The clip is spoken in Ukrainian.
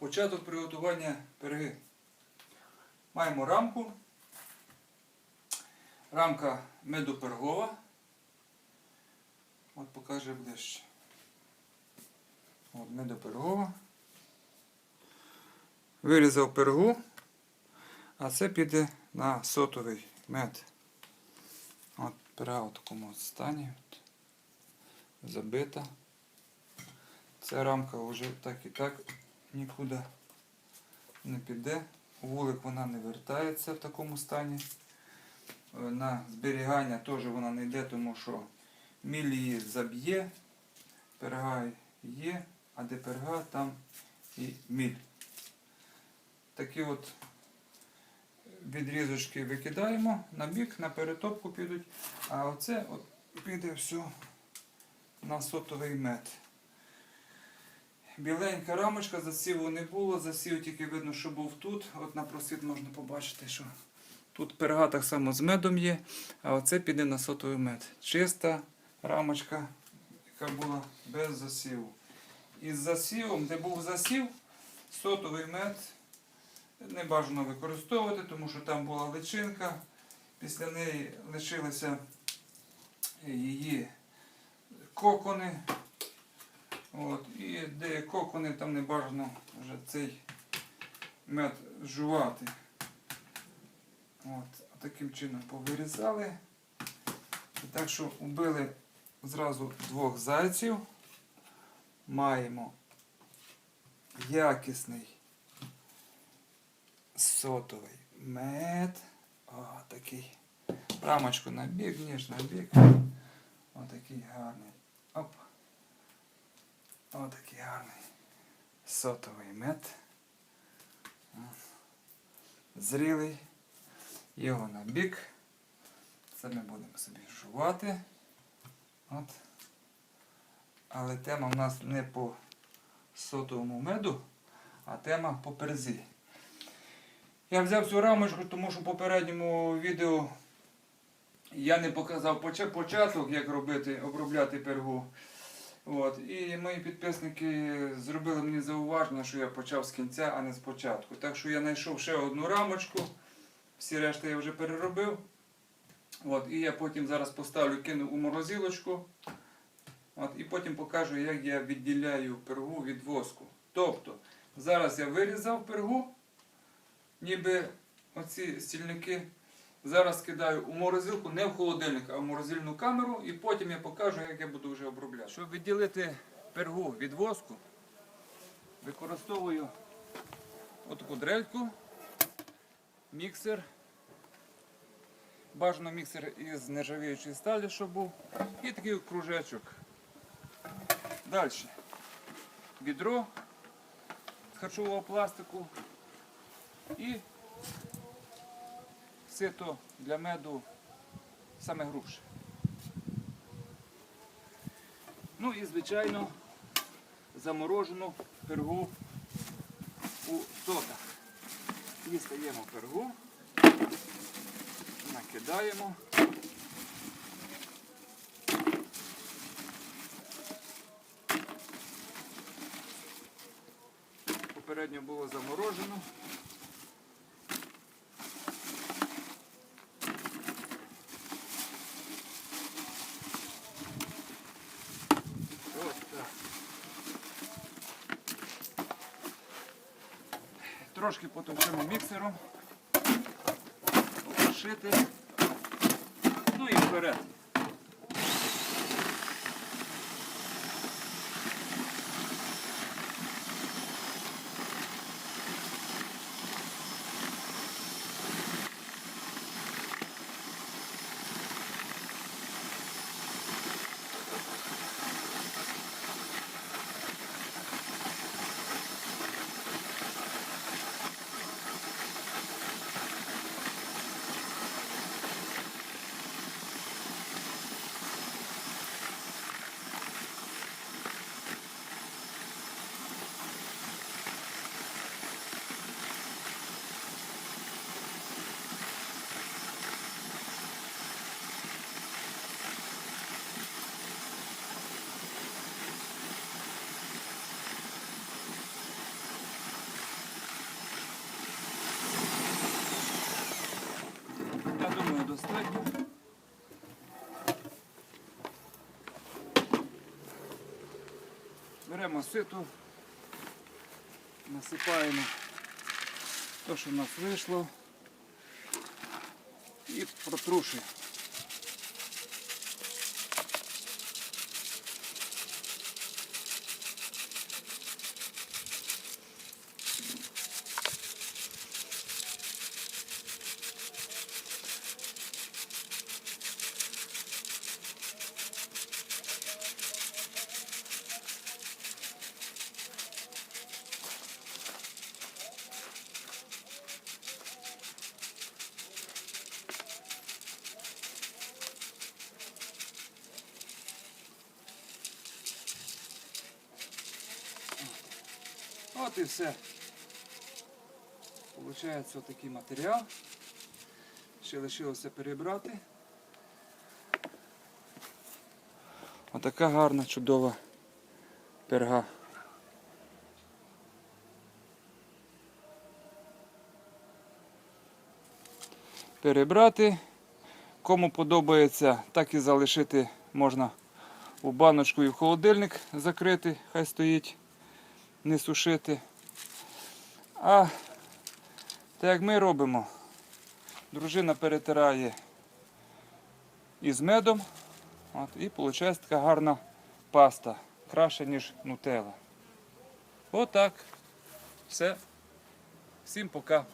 Початок приготування пироги. Маємо рамку. Рамка медопергова. От покаже ближче. От медопергова. Вирізав пергу, а це піде на сотовий мед. От перга в такому стані. От, забита. Ця рамка вже так і так нікуди не піде. Вулик вона не вертається в такому стані. Е, На зберігання теж вона не йде, тому що міль її заб'є, перга є, а де перга, там і міль. Такі от відрізочки викидаємо на бік, на перетопку підуть, а оце от піде все на сотовий мед. Біленька рамочка, засіву не було, засів тільки видно, що був тут. От на просвіт можна побачити, що тут перга так само з медом є, а оце піде на сотовий мед. Чиста рамочка, яка була без засіву. Із засівом, де був засів, сотовий мед не бажано використовувати, тому що там була личинка. Після неї лишилися її кокони. От, і де кокони, там не бажано вже цей мед жувати. От, таким чином повирізали. І так що вбили зразу двох зайців. Маємо якісний сотовий мед. О, такий. Рамочку на ніж на бік. Отакий гарний. Оп. Отакий гарний сотовий мед. Зрілий. Його на бік. Це ми будемо собі жувати. От. Але тема в нас не по сотовому меду, а тема по перзі. Я взяв цю рамочку, тому що в попередньому відео я не показав початок, як робити, обробляти пергу. От. І мої підписники зробили мені зауваження, що я почав з кінця, а не з початку. Так що я знайшов ще одну рамочку. Всі решти я вже переробив. От. І я потім зараз поставлю, кину у морозилочку. От. І потім покажу, як я відділяю пергу від воску. Тобто, зараз я вирізав пергу, ніби оці стільники. Зараз кидаю у морозилку, не в холодильник, а в морозильну камеру, і потім я покажу, як я буду вже обробляти. Щоб відділити пергу від воску, використовую отаку дрельку, міксер. Бажано міксер із нержавіючої сталі, щоб був. І такий кружечок. Далі. Відро з харчового пластику і сито для меду саме груше. Ну і, звичайно, заморожену пергу у сотах. Дістаємо пергу, накидаємо. Попередньо було заморожено. Ось так. Трошки потовчимо міксером. Опушити. Ну і вперед. Беремо ситу, насипаємо те, що в нас вийшло, і протрушуємо. От і все. Получається отакий матеріал. Ще лишилося перебрати. Отака гарна, чудова перга. Перебрати. Кому подобається, так і залишити можна у баночку і в холодильник закрити, хай стоїть не сушити. А так як ми робимо, дружина перетирає із медом. От, і виходить така гарна паста, краще, ніж нутела. Отак. Все. Всім пока.